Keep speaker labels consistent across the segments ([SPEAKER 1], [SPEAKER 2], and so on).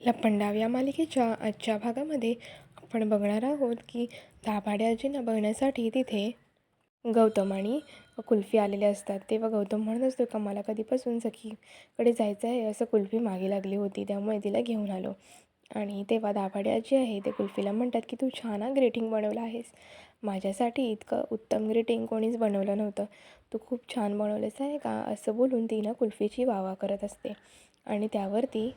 [SPEAKER 1] लपंडाव या मालिकेच्या आजच्या भागामध्ये आपण बघणार आहोत की दाभाडे आजींना बघण्यासाठी तिथे गौतम आणि कुल्फी आलेले असतात. तेव्हा गौतम म्हणत असतो का मला कधीपासून सखीकडे जायचं आहे? असं कुल्फी मागे लागली होती त्यामुळे तिला घेऊन आलो. आणि तेव्हा दाभाडे आजी आहे ते कुल्फीला म्हणतात की तू छान ग्रेटिंग बनवलं आहेस. माझ्यासाठी इतकं उत्तम ग्रेटिंग कोणीच बनवलं नव्हतं. तू खूप छान बनवलंस आहे का? असं बोलून ती ना कुल्फीची वावा करत असते. आणि त्यावरती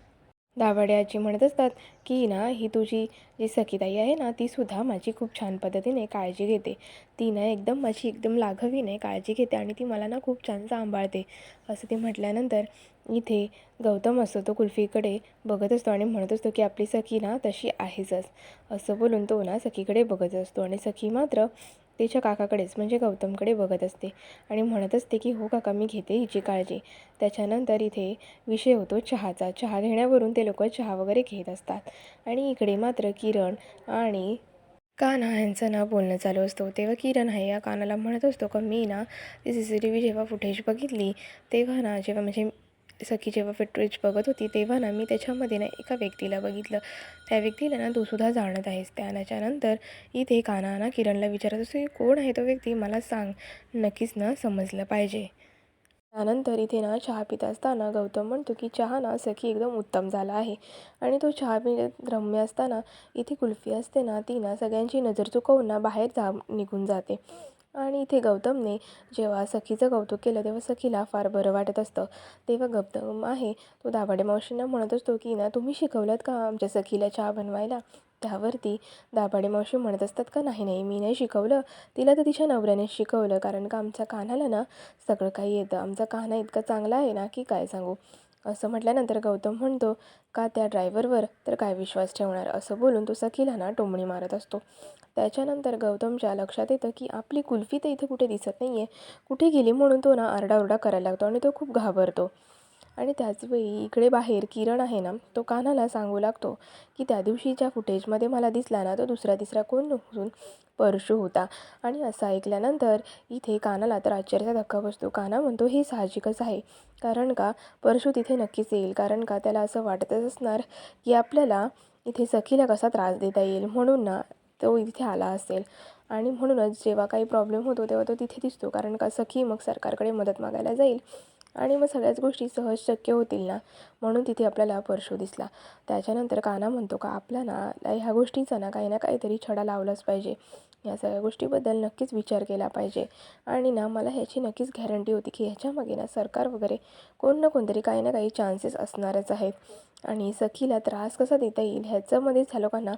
[SPEAKER 1] दाभाडे आजी म्हणत असतात की ना ही तुझी जी सखीताई आहे ना तीसुद्धा माझी खूप छान पद्धतीने काळजी घेते. ती ना एकदम माझी एकदम लाघवीने काळजी घेते आणि ती मला ना खूप छान सांभाळते. असं ती म्हटल्यानंतर इथे गौतम असतो तो कुल्फीकडे बघत असतो आणि म्हणत असतो की आपली सखी ना तशी आहेच असं बोलून तो ना सखीकडे बघत असतो आणि सखी मात्र तिच्या काकाकडेच म्हणजे गौतमकडे बघत असते आणि म्हणत असते की हो काका मी घेते हिची काळजी. त्याच्यानंतर इथे विषय होतो चहाचा. चहा घेण्यावरून ते लोक चहा वगैरे घेत असतात. आणि इकडे मात्र किरण आणि कान्हा यांचं ना बोलणं चालू असतो. तेव्हा किरण आहे या कानाला म्हणत असतो का मी ना ती सी सी टी व्ही जेव्हा फुटेज बघितली तेव्हा ना जेव्हा म्हणजे सखी जेव्हा फुटेज बघत होती तेव्हा ना मी त्याच्यामध्ये ना एका व्यक्तीला बघितलं. त्या व्यक्तीला ना तूसुद्धा जाणत आहेस त्याच्यानंतर इथे कानाना ना किरणला विचारत असतो की कोण आहे तो व्यक्ती? मला सांग. नक्कीच ना समजलं पाहिजे. त्यानंतर इथे ना चहा पित असताना गौतम म्हणतो की चहा ना सखी एकदम उत्तम झाला आहे. आणि तो चहा पित रम्य असताना इथे कुल्फी असते ना ती ना सगळ्यांची नजर चुकवून ना बाहेर जा निघून जाते. आणि इथे गौतमने जेव्हा सखीचं कौतुक केलं तेव्हा सखीला फार बरं वाटत असतं. तेव्हा गौतम आहे तो दाभाडे मावशींना म्हणत असतो की ना तुम्ही शिकवलात का आमच्या सखीला चहा बनवायला? त्यावरती दाभाडे मावशी म्हणत असतात का नाही नाही मी नाही शिकवलं. तिला तर तिच्या नवऱ्याने शिकवलं कारण का आमच्या कान्हाला ना सगळं काही येतं. आमचा कान्हा इतका चांगला आहे ना की काय सांगू? असं म्हटल्यानंतर गौतम म्हणतो का त्या ड्रायव्हरवर तर काय विश्वास ठेवणार? असं बोलून तो सखीलाना टोमणी मारत असतो. त्याच्यानंतर गौतमच्या लक्षात येतं की आपली कुल्फी तर इथे कुठे दिसत नाही आहे कुठे गेली म्हणून तो ना आरडाओरडा करायला लागतो आणि तो खूप घाबरतो. आणि त्याचवेळी इकडे बाहेर किरण आहे ना तो कान्हाला सांगू लागतो की त्या दिवशीच्या फुटेजमध्ये मला दिसला ना तो दुसरा तिसरा कोण नसून परशू होता. आणि असं ऐकल्यानंतर इथे कानाला तर आश्चर्याचा धक्का बसतो. काना म्हणतो हे साहजिकच आहे. कारण का? परशू तिथे नक्कीच येईल. कारण का? त्याला असं वाटतच असणार की आपल्याला इथे सखीला कसा त्रास देता येईल. म्हणून ना तो इथे आला असेल. आणि म्हणूनच जेव्हा काही प्रॉब्लेम होतो तेव्हा तो तिथे दिसतो. कारण का? सखी मग सरकारकडे मदत मागायला जाईल. आणि मग सगळ्याच गोष्टी सहज शक्य होतील ना? म्हणून तिथे आपल्याला परशू दिसला. त्याच्यानंतर काना म्हणतो का आपला ना ह्या गोष्टीचा ना काही ना काहीतरी छडा लावलाच पाहिजे. या सगळ्या गोष्टीबद्दल नक्कीच विचार केला पाहिजे. आणि ना मला ह्याची नक्कीच गॅरंटी होती की ह्याच्यामागे ना सरकार वगैरे कोण ना कोणतरी काही ना काही चान्सेस असणारच आहेत. आणि सखीला त्रास कसा देता येईल? ह्याच्यामध्येच ह्या लोकांना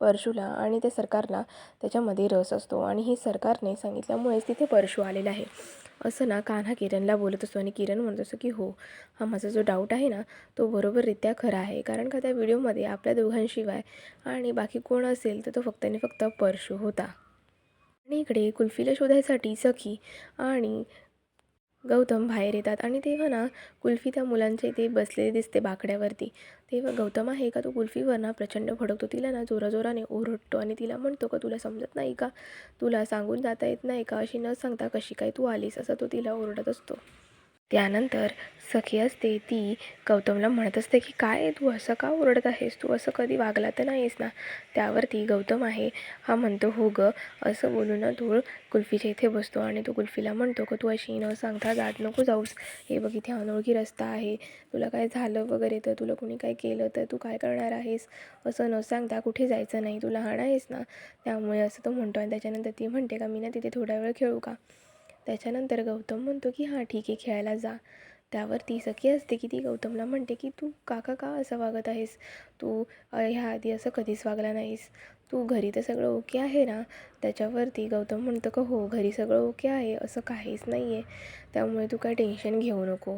[SPEAKER 1] परशूला आणि त्या सरकारला त्याच्यामध्ये रस असतो. आणि हे सरकारने सांगितल्यामुळेच तिथे परशू आलेला आहे. असं ना कान्हा किरणला बोलत असतो आणि किरण म्हणत असतो की हो हा माझा जो डाऊट आहे ना तो बरोबररित्या खरा आहे. कारण का त्या व्हिडिओमध्ये आपल्या दोघांशिवाय आणि बाकी कोण असेल तर तो फक्त आणि फक्त परशू होता. आणि इकडे कुल्फीला शोधायसाठी सखी आणि गौतम बाहेर येतात आणि तेव्हा ना कुल्फी त्या मुलांच्या इथे बसलेली दिसते बाकड्यावरती. तेव्हा गौतम आहे का? तो कुल्फीवर ना प्रचंड भडकतो. तिला ना जोराजोराने ओरडतो आणि तिला म्हणतो का तुला समजत नाही का? तुला सांगून जाता येत नाही का? अशी न सांगता कशी काय तू आलीस? असं तो तिला ओरडत असतो. त्यानंतर सखी असते ती गौतमला म्हणत असते की काय तू? असं का ओरडत आहेस? तू असं कधी वागला तर नाहीस ना? त्यावरती गौतम आहे. हा म्हणतो हो ग असं बोलून ना तो कुल्फीच्या इथे बसतो आणि तो कुल्फीला म्हणतो का तू अशी न सांगता जात नको जाऊस. हे बघ इथे अनोळखी रस्ता आहे. तुला काय झालं वगैरे तर तुला कोणी काय केलं तर तू काय करणार आहेस? असं न सांगता कुठे जायचं नाही? तू लहान आहेस ना? त्यामुळे असं तो म्हणतो आणि त्याच्यानंतर ती म्हणते का मी ना तिथे थोडा वेळ खेळू का? त्याच्यानंतर गौतम म्हणतो की हां ठीक आहे खेळायला जा. त्यावर ती सखी असते की ती गौतमला म्हणते की तू काका का असं वागत आहेस? तू ह्या आधी असं कधीच वागला नाहीस. तू घरी तर सगळं ओके आहे ना? त्याच्यावरती गौतम म्हणतो का हो घरी सगळं ओके आहे असं काहीच नाही आहे त्यामुळे तू काय टेन्शन घेऊ नको.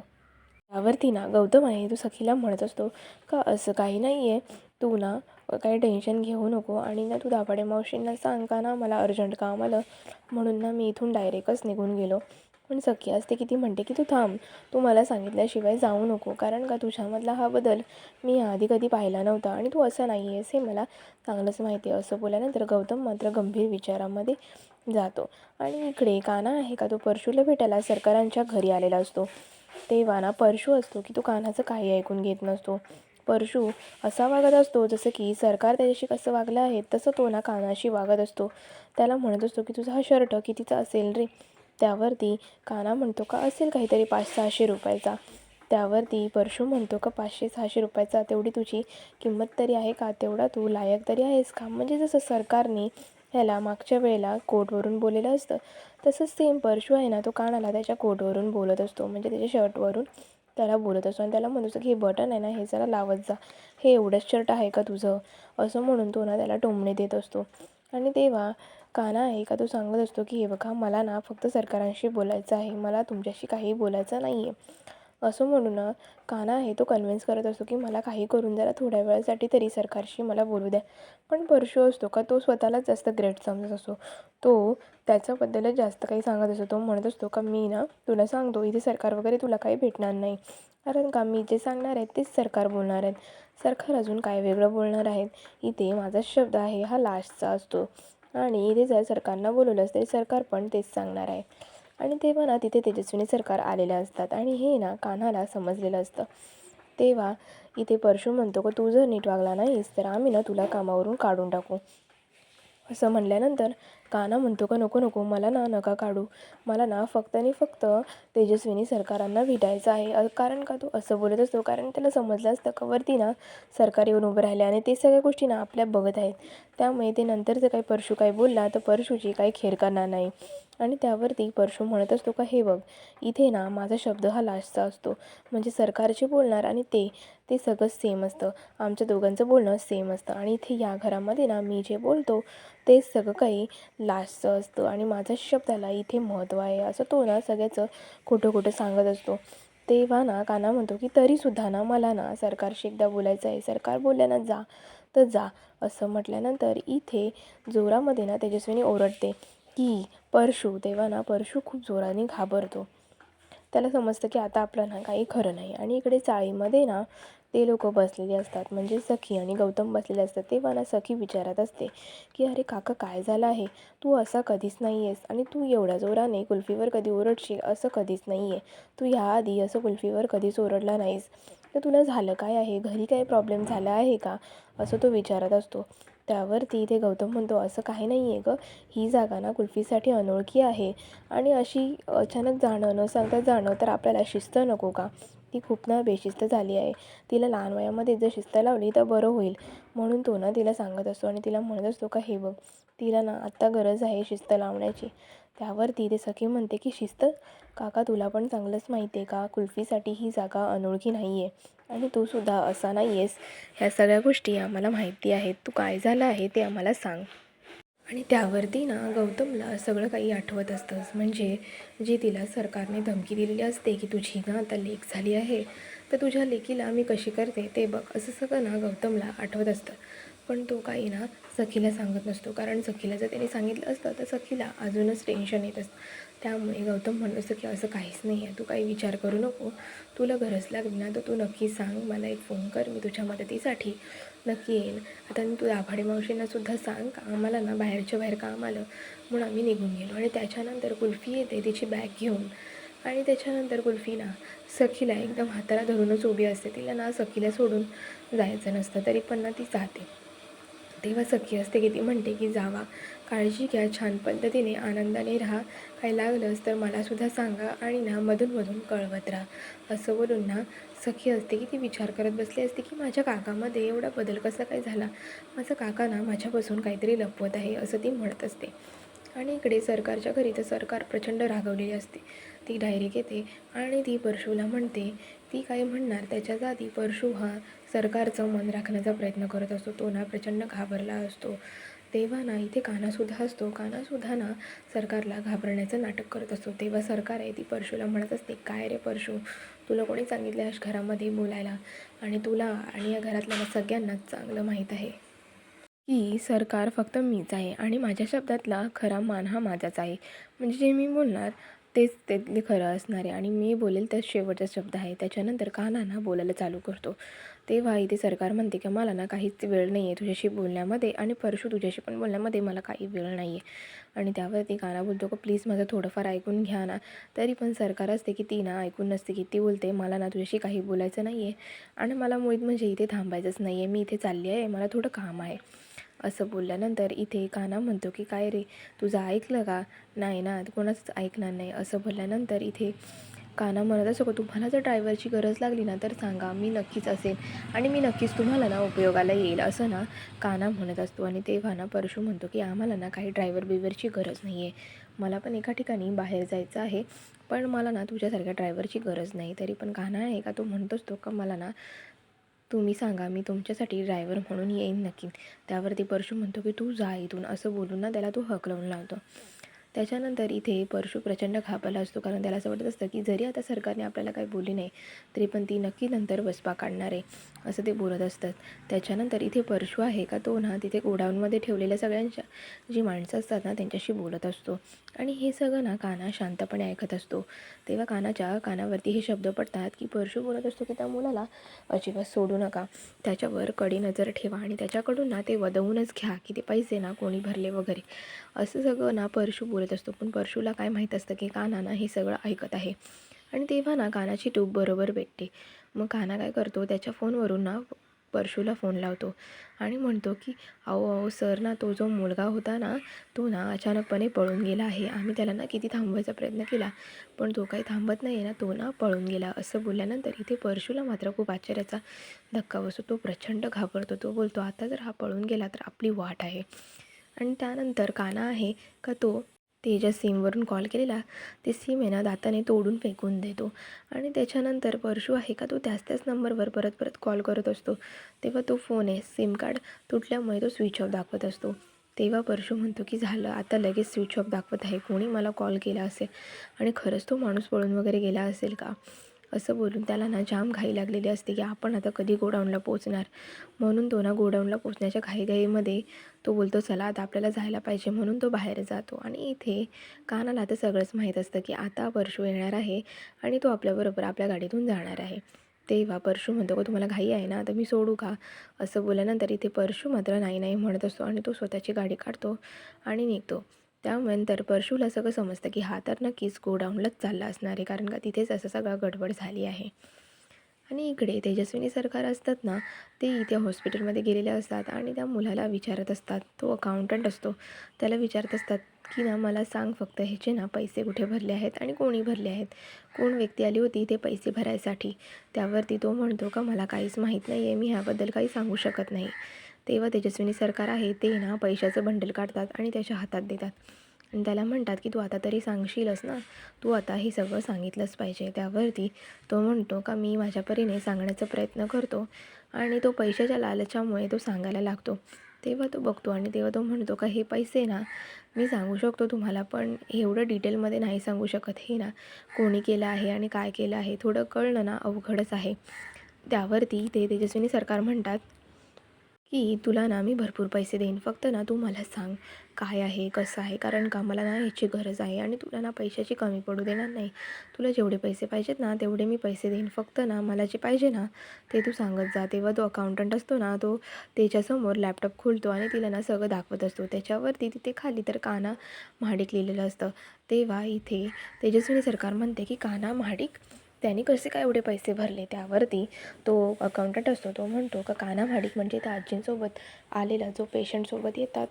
[SPEAKER 1] त्यावरती ना गौतम आहे तो सखीला म्हणत असतो का असं काही नाही आहे तू ना काही टेन्शन घेऊ नको आणि ना तू दाभाडे मावशींना सांग का ना मला अर्जंट काम आलं. म्हणून ना मी इथून डायरेक्टच निघून गेलो. पण सखी असते की ती म्हणते की तू थांब. तू मला सांगितल्याशिवाय जाऊ नको. कारण का तुझ्यामधला हा बदल मी आधी कधी पाहिला नव्हता आणि तू असं नाही आहेस हे मला चांगलंच माहिती आहे. असं बोलल्यानंतर गौतम मात्र गंभीर विचारामध्ये जातो. आणि इकडे काना आहे का? तो परशूला भेटायला सरकारांच्या घरी आलेला असतो. तेव्हा ना परशू असतो की तो कानाचं काही ऐकून घेत नसतो. परशु असा वागत असतो जसं की सरकार त्याच्याशी कसं वागलं आहे तसं तो ना कानाशी वागत असतो. त्याला म्हणत असतो की तुझा हा शर्ट कितीचा असेल रे? त्यावरती काना म्हणतो का असेल काहीतरी पाच सहाशे रुपयाचा. त्यावरती परशु म्हणतो का पाचशे सहाशे रुपयाचा तेवढी तुझी किंमत तरी आहे का? तेवढा तू लायक तरी आहेस का? म्हणजे जसं सरकारने ह्याला मागच्या वेळेला कोटवरून बोललेलं असतं तसंच सेम परशू आहे ना तो कानाला त्याच्या कोटवरून बोलत असतो. म्हणजे त्याच्या शर्टवरून त्याला बोलत असतो आणि त्याला म्हणत असतो की हे बटन आहे ना हे जरा लावत जा. हे एवढंच शर्ट आहे का तुझं? असं म्हणून तो ना त्याला टोमणे देत असतो. आणि तेव्हा काना आहे का तो सांगत असतो की हे बघा मला ना फक्त सरकारांशी बोलायचं आहे. मला तुमच्याशी काही बोलायचं नाही आहे असं म्हणून ना काना आहे तो कन्व्हिन्स करत असतो की मला काही करून जरा थोड्या वेळासाठी तरी सरकारशी मला बोलू द्या. पण परशू असतो का तो स्वतःलाच जास्त ग्रेट समजत असतो. तो त्याच्याबद्दलच जास्त काही सांगत असतो. तो म्हणत असतो का मी ना तुला सांगतो इथे सरकार वगैरे तुला काही भेटणार नाही. कारण का मी जे सांगणार आहेत तेच सरकार बोलणार आहेत सरकार अजून काय वेगळं बोलणार आहेत इथे माझा शब्द आहे हा लास्टचा असतो. आणि इथे जर सरकारनं बोलवलं तरी सरकार पण तेच सांगणार आहे. आणि तेव्हा ना तिथे तेजस्विनी सरकार आलेले असतात. आणि हे ना कान्हाला समजलेलं असतं. तेव्हा इथे परशु म्हणतो का तू जर नीट वागला नाहीस तर आम्ही ना तुला कामावरून काढून टाकू. असं म्हणल्यानंतर काना म्हणतो का नको नको मला ना नका काढू. मला ना फक्त आणि फक्त तेजस्विनी सरकारांना भेटायचं आहे. कारण का तो असं बोलत असतो? कारण त्याला समजलं असतं का वरती ना सरकार येऊन उभं राहिले आणि ते सगळ्या गोष्टी ना आपल्या बघत आहेत. त्यामुळे ते नंतर जर काही परशू काही बोलला तर परशूची काही खेर करणार नाही. आणि त्यावरती परशू म्हणत असतो का हे बघ इथे ना माझा शब्द हा लास्टचा असतो. म्हणजे सरकारचे बोलणार आणि ते ते सगळं सेम असतं. आमच्या दोघांचं बोलणं सेम असतं. आणि इथे या घरामध्ये ना मी जे बोलतो ते सगळं काही लास्टचं असतं आणि माझा शब्दाला इथे महत्त्व आहे असं तो ना सगळ्याचं खोटं खोटं सांगत असतो. तेव्हा ना काना म्हणतो की तरीसुद्धा ना मला ना सरकारशी एकदा बोलायचं आहे. सरकार बोलल्या ना जा तर जा. असं म्हटल्यानंतर इथे जोरामध्ये ना तेजस्विनी ओरडते की परशू. तेव्हा ना परशू खूप जोराने घाबरतो. त्याला समजतं की आता आपलं ना काही खरं नाही. आणि इकडे चाळीमध्ये ना ते लोक बसलेले असतात. म्हणजे सखी आणि गौतम बसलेले असतात. तेव्हा ना सखी विचारत असते की अरे काका काय झालं आहे? तू असा कधीच नाही आहेस आणि तू एवढ्या जोराने कुल्फीवर कधी ओरडशील असं कधीच नाही आहे तू ह्याआधी असं कुल्फीवर कधीच ओरडला नाहीस. तर तुला झालं काय आहे? घरी काय प्रॉब्लेम झाला आहे का? असं तो विचारत असतो. त्यावरती इथे गौतम म्हणतो असं काही नाही आहे गं. ही जागा ना कुल्फीसाठी अनोळखी आहे आणि अशी अचानक जाणं न सांगता जाणं तर आपल्याला शिस्त नको का? ती खूप ना बेशिस्त झाली आहे. तिला लहान वयामध्ये जर शिस्त लावली तर बरं होईल. म्हणून तो ना तिला सांगत असतो आणि तिला म्हणत असतो का हे बघ तिला ना आत्ता गरज आहे शिस्त लावण्याची. त्यावरती ते सखी म्हणते की शिस्त काका तुला पण चांगलंच माहिती आहे का? कुल्फीसाठी ही जागा अनोळखी नाही आहे आणि तू सुद्धा असा नाही आहेस ह्या सगळ्या गोष्टी आम्हाला माहिती आहेत. तू काय झालं आहे ते आम्हाला सांग. आणि त्यावरती ना गौतमला सगळं काही आठवत असतंच. म्हणजे जी तिला सरकारने धमकी दिलेली असते की तुझी ना आता लेक झाली आहे तर तुझ्या लेकीला मी कशी करते ते बघ. असं सगळं ना गौतमला आठवत असतं. पण तो काही ना सखीला सांगत नसतो. कारण सखीला जर त्याने सांगितलं असतं तर सखीला अजूनच टेन्शन येत असतं. त्यामुळे गौतम म्हणत असतो की असं काहीच नाही आहे. तू काही विचार करू नको. तुला गरज लागली ना तर तू नक्की सांग. मला एक फोन कर. मी तुझ्या मदतीसाठी नक्की येईन आता मी तू दाभाडे मावशींना सुद्धा सांग का आम्हाला ना बाहेरच्या बाहेर काम आलं म्हणून आम्ही निघून गेलो. आणि त्याच्यानंतर कुल्फी येते तिची बॅग घेऊन. आणि त्याच्यानंतर कुल्फी ना सखीला एकदम हाताला धरूनच उभी असते. तिला ना सखीला सोडून जायचं नसतं तरी पण ना ती जाते. तेव्हा सखी असते की ती म्हणते की जावा काळजी घ्या छान पद्धतीने आनंदाने राहा काही लागलंच तर मलासुद्धा सांगा आणि ना मधूनमधून कळवत राहा. असं बोलून ना सखी असते की ती विचार करत बसली असते की माझ्या काकामध्ये एवढा बदल कसा काय झाला? माझा काका ना माझ्यापासून काहीतरी लपवत आहे असं ती म्हणत असते. आणि इकडे सरकारच्या घरी तर सरकार प्रचंड रागवलेली असते. ती डायरेक्ट येते आणि ती परशूला म्हणते ती काय म्हणणार? त्याच्या जाती परशू हा सरकारचं मन राखण्याचा प्रयत्न करत असतो. तो ना प्रचंड घाबरला असतो. तेव्हा ना इथे कानासुद्धा असतो. कानासुद्धा ना सरकारला घाबरण्याचं नाटक करत असतो. तेव्हा सरकार आहे ती परशूला म्हणत असते काय रे परशू? तुला कोणी सांगितलं आहेस घरामध्ये बोलायला? आणि तुला आणि या घरातल्या सगळ्यांनाच चांगलं माहीत आहे की सरकार फक्त मीच आहे आणि माझ्या शब्दातला खरा मान हा माझाच आहे. म्हणजे जे मी बोलणार तेच त्यातले खरं असणार आहे. आणि मी बोलेल त्याच शेवटचा शब्द आहे. त्याच्यानंतर कानाना बोलायला चालू करतो. तेव्हा इथे सरकार म्हणते की मला ना काहीच वेळ नाही आहे तुझ्याशी बोलण्यामध्ये आणि परशू तुझ्याशी पण बोलण्यामध्ये मला काही वेळ नाही आहे आणि त्यावरती काना बोलतो का प्लीज माझं थोडंफार ऐकून घ्या ना. तरी पण सरकार असते की ती ना ऐकून नसते की ती बोलते मला ना तुझ्याशी काही बोलायचं नाही आहे आणि मला मुळीत म्हणजे इथे थांबायचंच नाही आहे मी इथे चालली आहे मला थोडं काम आहे. असं बोलल्यानंतर इथे काना म्हणतो की काय रे तुझं ऐकलं का? नाही ना कोणाचंच ऐकणार नाही. असं बोलल्यानंतर इथे काना म्हणत असो का तुम्हाला जर ड्रायव्हरची गरज लागली ना तर सांगा मी नक्कीच असेल आणि मी नक्कीच तुम्हाला ना उपयोगाला येईल. असं ना काना म्हणत असतो आणि तेव्हा ना परशू म्हणतो की आम्हाला ना काही ड्रायव्हर बिवरची गरज नाही आहे मला पण एका ठिकाणी बाहेर जायचं आहे पण मला ना तुझ्यासारख्या ड्रायव्हरची गरज नाही. तरी पण काना आहे का? तो म्हणतोच तो का मला ना तुम्ही सांगा मी तुमच्यासाठी ड्रायव्हर म्हणून येईन नक्की. त्यावरती परशू म्हणतो की तू जा इथून. असं बोलून ना त्याला तो हकलवून लावतो. त्याच्यानंतर इथे परशू प्रचंड घाबरला असतो. कारण त्याला असं वाटत असतं की जरी आता सरकारने आपल्याला काही बोलली नाही तरी पण ती नक्की नंतर वसपा काढणार आहे असं ते बोलत असतात. त्याच्यानंतर इथे परशू आहे का तो ना तिथे गोडाऊनमध्ये ठेवलेल्या सगळ्यांच्या जी माणसं असतात ना त्यांच्याशी बोलत असतो. आणि हे सगळं ना काना शांतपणे ऐकत असतो. तेव्हा कानाच्या कानावरती हे शब्द पडतात की परशू बोलत असतो की त्या मुलाला अजिबात सोडू नका. त्याच्यावर कडी नजर ठेवा आणि त्याच्याकडून ना ते वदवूनच घ्या की ते पैसे ना कोणी भरले वगैरे. असं सगळं ना परशू बोलत असतो. पण परशूला काय माहीत असतं की काना ना हे सगळं ऐकत आहे. आणि तेव्हा ना कानाची ट्यूब बरोबर भेटते मग काना काय करतो? त्याच्या फोनवरून ना परशूला फोन लावतो. आणि म्हणतो की अहो अहो सर ना तो जो मुलगा होता ना तो ना अचानकपणे पळून गेला आहे. आम्ही त्याला ना किती थांबवायचा प्रयत्न केला. पण तो काही थांबत नाही आहे ना तो ना पळून गेला. असं बोलल्यानंतर इथे परशूला मात्र खूप आश्चर्याचा धक्का बसतो. तो प्रचंड घाबरतो. तो बोलतो आता जर हा पळून गेला तर आपली वाट आहे. आणि त्यानंतर काना आहे का तो ते ज्या सिमवरून कॉल केलेला ते सिम आहे ना दाताने तोडून फेकून देतो. आणि त्याच्यानंतर परशू आहे का तो त्याच त्याच नंबरवर परत परत कॉल करत असतो. तेव्हा तो फोन आहे सिम कार्ड तुटल्यामुळे तो स्विच ऑफ दाखवत असतो. तेव्हा परशू म्हणतो की झालं आता लगेच स्विच ऑफ दाखवत आहे कोणी मला कॉल केला असेल? आणि खरंच तो माणूस पळून वगैरे गेला असेल का? असं बोलून त्याला ना जाम घाई लागलेली असते की आपण आता कधी गोडाऊनला पोचणार म्हणून तो ना गोडाऊनला पोचण्याच्या घाईघाईमध्ये तो बोलतो चला आता आपल्याला जायला पाहिजे. म्हणून तो बाहेर जातो आणि इथे कानाला आता सगळंच माहीत असतं की आता परशू येणार आहे आणि तो आपल्याबरोबर आपल्या गाडीतून जाणार आहे. तेव्हा परशू म्हणतो का तुम्हाला घाई आहे ना आता मी सोडू का? असं बोलल्यानंतर इथे परशू मात्र नाही नाही म्हणत असतो आणि तो स्वतःची गाडी काढतो आणि निघतो. त्यानंतर परशूला सगळं समजतं की हा तर नक्कीच गोडाऊनलाच चालला असणार आहे कारण का तिथेच असं सगळं गडबड झाली आहे. आणि इकडे तेजस्विनी सरकार असतात ना ते इथे हॉस्पिटलमध्ये गेलेले असतात आणि त्या मुलाला विचारत असतात. तो अकाउंटंट असतो. त्याला विचारत असतात की ना मला सांग फक्त ह्याचे ना पैसे कुठे भरले आहेत आणि कोणी भरले आहेत? कोण व्यक्ती आली होती ते पैसे भरायसाठी? त्यावरती तो म्हणतो का मला काहीच माहीत नाही आहे मी ह्याबद्दल काही सांगू शकत नाही. तेव्हा तेजस्विनी सरकार आहे ते ना पैशाचं बंडल काढतात आणि त्याच्या हातात देतात. आणि त्याला म्हणतात की तू आता तरी सांगशीलच ना? तू आता हे सगळं सांगितलंच पाहिजे. त्यावरती तो म्हणतो का मी माझ्या परीने सांगण्याचा प्रयत्न करतो? आणि तो पैशाच्या लालचामुळे तो सांगायला लागतो. तेव्हा तो बघतो आणि तेव्हा तो म्हणतो का हे पैसे ना मी सांगू शकतो तुम्हाला पण एवढं डिटेलमध्ये नाही सांगू शकत. हे ना कोणी केलं आहे आणि काय केलं आहे थोडं कळणं ना अवघडच आहे. त्यावरती ते तेजस्विनी सरकार म्हणतात की तुला ना मी भरपूर पैसे देईन. फक्त ना तू मला सांग काय आहे कसं आहे? कारण का मला ना याची गरज आहे आणि तुला ना पैशाची कमी पडू देणार नाही. तुला जेवढे पैसे पाहिजेत ना तेवढे मी पैसे देईन. फक्त ना मला जे पाहिजे ना ते तू सांगत जा. तेव्हा तो अकाउंटंट असतो ना तो त्याच्यासमोर लॅपटॉप खोलतो आणि तिला ना सगळं दाखवत असतो. त्याच्यावरती तिथे खाली तर काना महाडिक लिहिलेलं असतं. तेव्हा इथे तेजस्विनी सरकार म्हणते की काना महाडिक त्याने कसे काय एवढे पैसे भरले त्यावरती तो अकाउंटंट असतो तो म्हणतो का काना म्हणजे त्या आजींसोबत आलेला जो पेशंटसोबत येतात.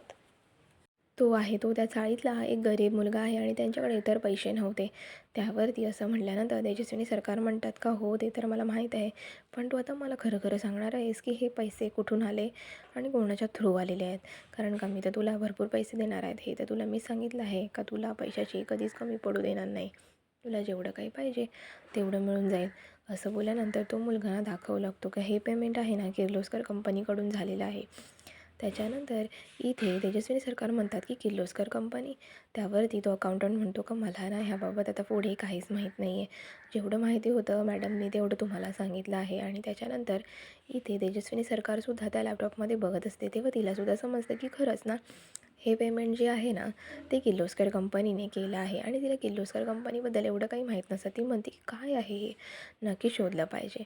[SPEAKER 1] तो आहे तो त्या चाळीतला एक गरीब मुलगा आहे आणि त्यांच्याकडे इतर पैसे नव्हते. त्यावरती असं म्हटल्यानंतर तेजस्विनी सरकार म्हणतात का हो ते तर मला माहीत आहे पण तू आता मला खरं खरं सांगणार आहेस की हे पैसे कुठून आले आणि कोणाच्या थ्रू आलेले आहेत? कारण का मी तर तुला भरपूर पैसे देणार आहेत हे तर तुला मी सांगितलं आहे का तुला पैशाची कधीच कमी पडू देणार नाही? तुला जेवढं काही पाहिजे तेवढं मिळून जाईल. असं बोलल्यानंतर तो मुलगा दाखवू लागतो का हे पेमेंट आहे ना किर्लोस्कर कंपनीकडून झालेलं आहे. त्याच्यानंतर इथे तेजस्विनी सरकार म्हणतात की किर्लोस्कर कंपनी त्यावरती तो अकाउंटंट म्हणतो का मला ना ह्याबाबत आता पुढे काहीच माहीत नाही आहे जेवढं माहिती होतं मॅडमनी तेवढं तुम्हाला सांगितलं आहे. आणि त्याच्यानंतर इथे तेजस्विनी सरकारसुद्धा त्या लॅपटॉपमध्ये बघत असते. तेव्हा तिलासुद्धा समजतं की खरंच ना हे पेमेंट जे आहे ना ते किर्लोस्कर कंपनीने केलं आहे. आणि तिला किर्लोस्कर कंपनीबद्दल एवढं काही माहीत नसतं. ती म्हणते की काय आहे हे? नक्की शोधलं पाहिजे.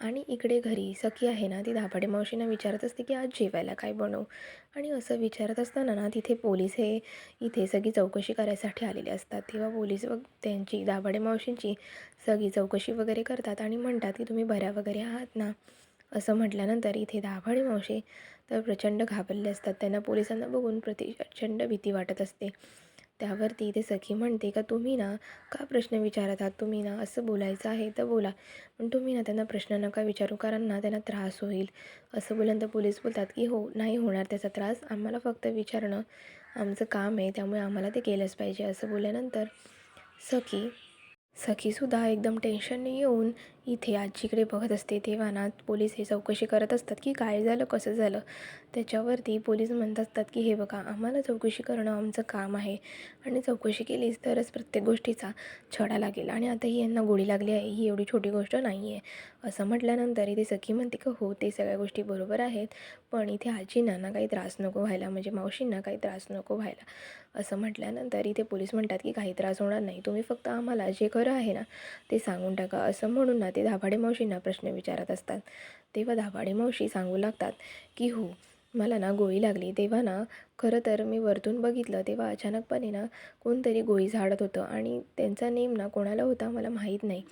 [SPEAKER 1] आणि इकडे घरी सखी आहे ना ती दाभाडे मावशींना विचारत असते की आज जेवायला काय बनवू? आणि असं विचारत असताना ना तिथे पोलीस हे इथे सगळी चौकशी करायसाठी आलेले असतात. तेव्हा पोलीस व त्यांची दाभाडे मावशींची सगळी चौकशी वगैरे करतात आणि म्हणतात की तुम्ही बऱ्या वगैरे आहात ना? असं म्हटल्यानंतर इथे दाभाडे मावशी तर प्रचंड घाबरले असतात. त्यांना पोलिसांना बघून प्रति प्रचंड भीती वाटत असते. त्यावरती ते सखी म्हणते का तुम्ही ना का प्रश्न विचारत आहात? तुम्ही ना असं बोलायचं आहे तर बोला. पण तुम्ही ना त्यांना प्रश्न नका विचारू कारण ना त्यांना त्रास होईल. असं बोलल्यानंतर पोलीस बोलतात की हो नाही होणार त्याचा त्रास. आम्हाला फक्त विचारणं आमचं काम आहे त्यामुळे आम्हाला ते केलंच पाहिजे. असं बोलल्यानंतर सखी सखीसुद्धा एकदम टेन्शनने येऊन इथे आजीकडे बघत असते तेव्हा ना पोलीस हे चौकशी करत असतात की काय झालं कसं झालं. त्याच्यावरती पोलीस म्हणत असतात की हे बघा आम्हाला चौकशी करणं आमचं काम आहे आणि चौकशी केलीच तरच प्रत्येक गोष्टीचा छडा लागेल आणि आता ही यांना गोळी लागली आहे ही एवढी छोटी गोष्ट नाही आहे. असं म्हटल्यानंतर इथे सखी म्हणते की हो ते सगळ्या गोष्टी बरोबर आहेत पण इथे आजींना ना काही त्रास नको व्हायला म्हणजे मावशींना काही त्रास नको व्हायला. असं म्हटल्यानंतर इथे पोलीस म्हणतात की काही त्रास होणार नाही तुम्ही फक्त आम्हाला जे खरं आहे ना ते सांगून टाका. असं म्हणून ना ते धाबाडे मावशींना प्रश्न विचारत असतात. तेव्हा धाबाडे मावशी सांगू लागतात की हो मला ना गोळी लागली. तेव्हा ना खरं तर मी वरतून बघितलं. तेव्हा अचानकपणे ना कोणतरी गोळी झाडत होतं आणि त्यांचा नेम ना कोणाला होता मला माहीत नाही.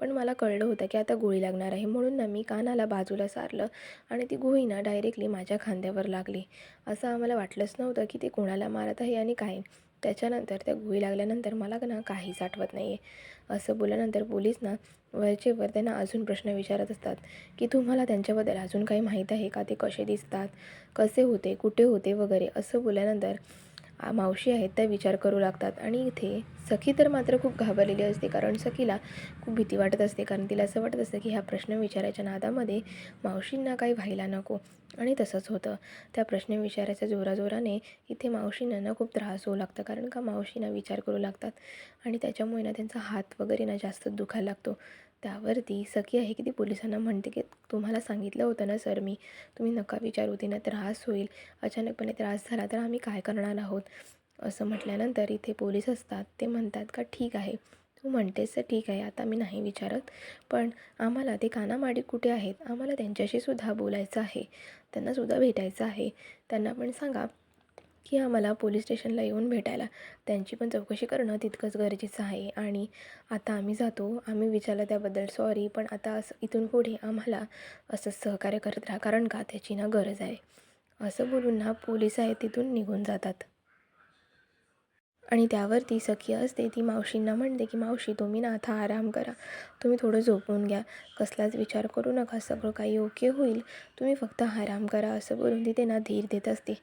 [SPEAKER 1] पण मला कळलं होतं की आता गोळी लागणार आहे. म्हणून ना मी कानाला बाजूला सारलं आणि ती गोळी ना डायरेक्टली माझ्या खांद्यावर लागली. असं आम्हाला वाटलंच नव्हतं की ते कोणाला मारत आहे आणि काय. त्याच्यानंतर त्या गोळी लागल्यानंतर मला ना काहीच आठवत नाही आहे असं बोलल्यानंतर पोलीस ना वरचे वर त्यांना अजून प्रश्न विचारत असतात की तुम्हाला त्यांच्याबद्दल अजून काही माहीत आहे का? ते कसे दिसतात? कसे होते? कुठे होते? वगैरे असं बोलल्यानंतर मावशी आहेत त्या विचार करू लागतात. आणि इथे सखी तर मात्र खूप घाबरलेली असते कारण सखीला खूप भीती वाटत असते. कारण तिला असं वाटत असतं की ह्या प्रश्न विचारायच्या नादामध्ये मावशींना काही व्हायला नको. आणि तसंच होतं. त्या प्रश्न विचारायच्या जोराजोराने इथे मावशींना ना खूप त्रास होऊ लागतं. कारण का मावशींना विचार करू लागतात. आणि त्याच्यामुळे ना त्यांचा हात वगैरे ना जास्त दुखायला लागतो. त्यावरती सखी आहे की ती पोलिसांना म्हणते की तुम्हाला सांगितलं होतं ना सर मी तुम्ही नका विचारू तिनं त्रास होईल अचानकपणे त्रास झाला तर आम्ही काय करणार आहोत? असं म्हटल्यानंतर इथे पोलीस असतात ते म्हणतात का ठीक आहे. तू म्हणतेस तर ठीक आहे आता मी नाही विचारत पण आम्हाला ते कानामाडी कुठे आहेत? आम्हाला त्यांच्याशी सुद्धा बोलायचं आहे त्यांनासुद्धा भेटायचं आहे. त्यांना पण सांगा की आम्हाला पोलीस स्टेशनला येऊन भेटायला. त्यांची पण चौकशी करणं तितकंच गरजेचं आहे. आणि आता आम्ही जातो. आम्ही विचारलं त्याबद्दल सॉरी पण आता असं इथून पुढे आम्हाला असं सहकार्य करत राहा. कारण का? त्याची ना गरज आहे. असं बोलून ना पोलीस आहे तिथून निघून जातात. आणि त्यावर ती सखी असते. ती मावशींना म्हणते की मावशी तुम्ही ना आता आराम करा. तुम्ही थोडं झोपून घ्या. कसलाच विचार करू नका. सगळं काही योग्य होईल. तुम्ही फक्त आराम करा. असं बोलून ती त्यांना धीर देत असते.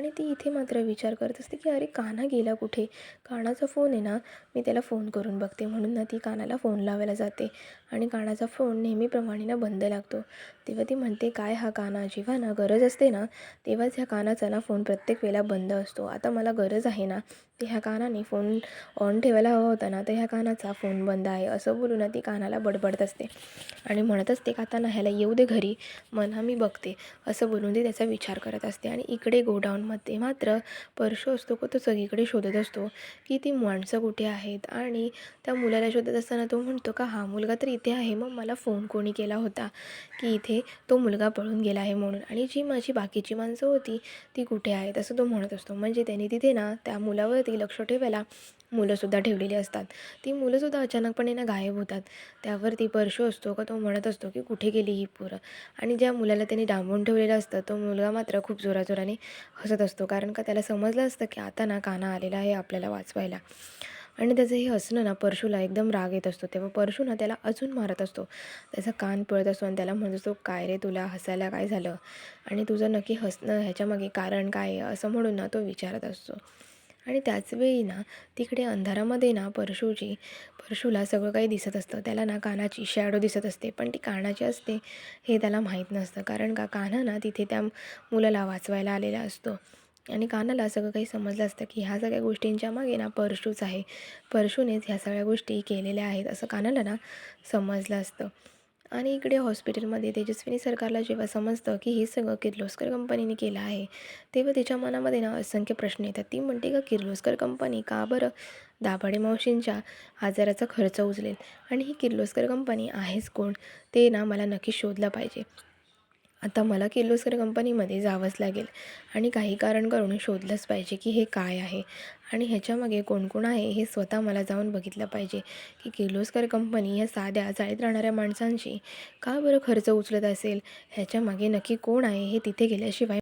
[SPEAKER 1] आणि ती इथे मात्र विचार करत असते की अरे काना गेला कुठे? कानाचा फोन आहे ना मी त्याला फोन करून बघते. म्हणून ना ती कानाला फोन लावायला जाते. आणि कानाचा फोन नेहमीप्रमाणे ना बंद लागतो. तेव्हा ती म्हणते काय हा काना जेव्हा ना गरज असते ना तेव्हाच ह्या कानाचा ना फोन प्रत्येक वेळेला बंद असतो. आता मला गरज आहे ना ते ह्या कानाने फोन ऑन ठेवायला हवा होता ना तर ह्या कानाचा फोन बंद आहे. असं बोलून ना ती कानाला बडबडत असते. आणि म्हणत असते का आता ना ह्याला येऊ दे घरी मना मी बघते. असं बोलून ती त्याचा विचार करत असते. आणि इकडे गोडाऊन गोडाऊनमध्ये मात्र परशु असतो को तो सगळीकडे शोधत असतो की ती माणसं कुठे आहेत? आणि त्या मुलाला शोधत असताना तो म्हणतो का हा मुलगा तर इथे आहे मग मला फोन कोणी केला होता की इथे तो मुलगा पळून गेला आहे म्हणून. आणि जी माझी बाकीची माणसं होती ती कुठे आहेत? असं तो म्हणत असतो. म्हणजे त्याने तिथे ना त्या मुलावरती लक्ष ठेवायला मुलंसुद्धा ठेवलेली असतात. ती मुलंसुद्धा अचानकपणे ना गायब होतात. त्यावर ती परशू असतो का तो म्हणत असतो की कुठे गेली ही पोरं? आणि ज्या मुलाला त्याने डांबून ठेवलेलं असतं तो मुलगा मात्र खूप जोराजोराने हसत असतो. कारण का त्याला समजलं असतं की आता ना काना आलेला आहे आपल्याला वाचवायला. आणि त्याचं हे हसणं ना परशूला एकदम राग येत असतो. तेव्हा परशू ना त्याला अजून मारत असतो. त्याचा कान पिळत असतो आणि त्याला म्हणत असतो काय रे तुला? हसायला काय झालं? आणि तुझं नक्की हसणं ह्याच्यामागे कारण काय आहे? असं म्हणून ना तो विचारत असतो. आणि त्याचवेळी ना तिकडे अंधारामध्ये ना परशूची परशूला सगळं काही दिसत असतं. त्याला ना कानाची शॅडो दिसत असते. पण ती कानाची असते हे त्याला माहीत नसतं. कारण का कान्हा ना तिथे त्या मुलाला वाचवायला आलेला असतो. आणि कानाला सगळं काही समजलं असतं की ह्या सगळ्या गोष्टींच्या मागे ना परशूच आहे. परशूनेच ह्या सगळ्या गोष्टी केलेल्या आहेत असं कानाला ना समजलं असतं. आणि इकडे हॉस्पिटलमध्ये तेजस्विनी सरकारला जेव्हा समजतं की हे सगळं किर्लोस्कर कंपनीने केलं आहे तेव्हा तिच्या मनामध्ये ना असंख्य प्रश्न येतात. ती म्हणते का किर्लोस्कर कंपनी का बरं दाभाडे मावशींच्या आजाराचा खर्च उचलेल? आणि ही किर्लोस्कर कंपनी आहेच कोण? ते ना मला नक्की शोधलं पाहिजे. आता मला किर्लोस्कर कंपनीमध्ये जावंच लागेल. आणि काही कारण करून शोधलंच पाहिजे की हे काय आहे. आणि ह्याच्यामागे कोण कोण आहे हे स्वतः मला जाऊन बघितलं पाहिजे की किर्लोस्कर कंपनी ह्या साध्या चाळीत राहणाऱ्या माणसांशी का बरं खर्च उचलत असेल? ह्याच्यामागे नक्की कोण आहे हे तिथे गेल्याशिवाय